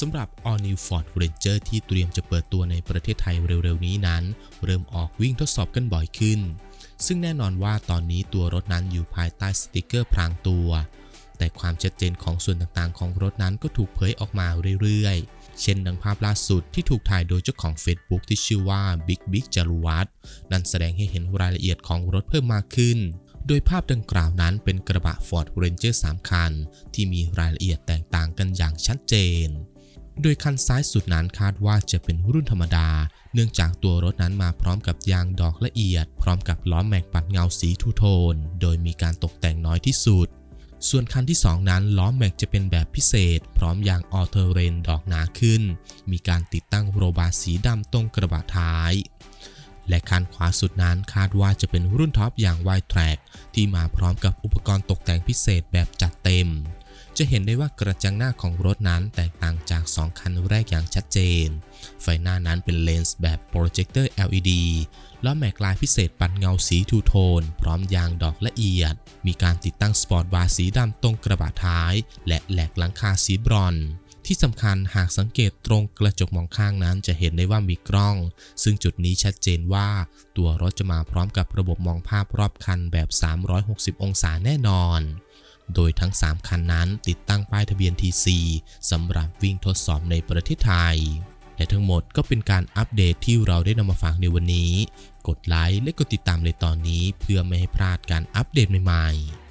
สำหรับ All New Ford Ranger ที่เตรียมจะเปิดตัวในประเทศไทยเร็วๆนี้นั้น เริ่มออกวิ่งทดสอบกันบ่อยขึ้น ซึ่งแน่นอนว่าตอนนี้ตัวรถนั้นอยู่ภายใต้สติกเกอร์พรางตัว แต่ความชัดเจนของส่วนต่างๆ ของรถนั้นก็ถูกเผยออกมาเรื่อยๆ เช่นดังภาพล่าสุดที่ถูกถ่ายโดยเจ้าของ Facebook ที่ชื่อว่า Big Big จารุวัฒนั่นแสดงให้เห็นรายละเอียดของรถเพิ่มมากขึ้นโดยภาพดังกล่าวนั้นเป็นกระบะ Ford Ranger 3 คัน ที่มีรายละเอียดแตกต่างกันอย่างชัดเจน โดยคันซ้ายสุดนั้นคาดว่าจะเป็นรุ่นธรรมดา เนื่องจากตัวรถนั้นมาพร้อมกับยางดอกละเอียด พร้อมกับล้อแม็กปัดเงาสีทูโทน โดยมีการตกแต่งน้อยที่สุด ส่วนคันที่ 2 นั้นล้อแม็กจะเป็นแบบพิเศษ พร้อมยางออเทอเรนดอกหนาขึ้น มีการติดตั้งโรบาสีดำตรงกระบะท้ายและคันขวาสุดนั้นคาดว่าจะเป็นรุ่นท็อปอย่าง y t r a c k ที่มาพร้อมกับอุปกรณ์ตกแต่งพิเศษแบบจัดเต็ม จะเห็นได้ว่ากระจังหน้าของรถนั้นแตกต่ จาก 2 คันแรกอย่างชัดเจน ไฟหน้านั้นเป็นเลนส์แบบโปรเจคเตอร์ LED ล้อแม็กลายพิเศษปัดเงาสีทูโทน พร้อมยางดอกละเอียด มีการติดตั้งสปอร์ตบาร์สีดำตรงกระบะท้าย และแหลกหลังคาสีบรอนที่สำคัญหากสังเกตตรงกระจกมองข้างนั้นจะเห็นได้ว่ามีกล้อง ซึ่งจุดนี้ชัดเจนว่า ตัวรถจะมาพร้อมกับระบบมองภาพรอบคันแบบ 360 องศาแน่นอน โดยทั้ง 3 คันนั้นติดตั้งป้ายทะเบียน TC สำหรับวิ่งทดสอบในประเทศไทย และทั้งหมดก็เป็นการอัปเดตที่เราได้นำมาฝากในวันนี้ กดไลค์และกดติดตามในตอนนี้เพื่อไม่ให้พลาดการอัปเดตใหม่ๆ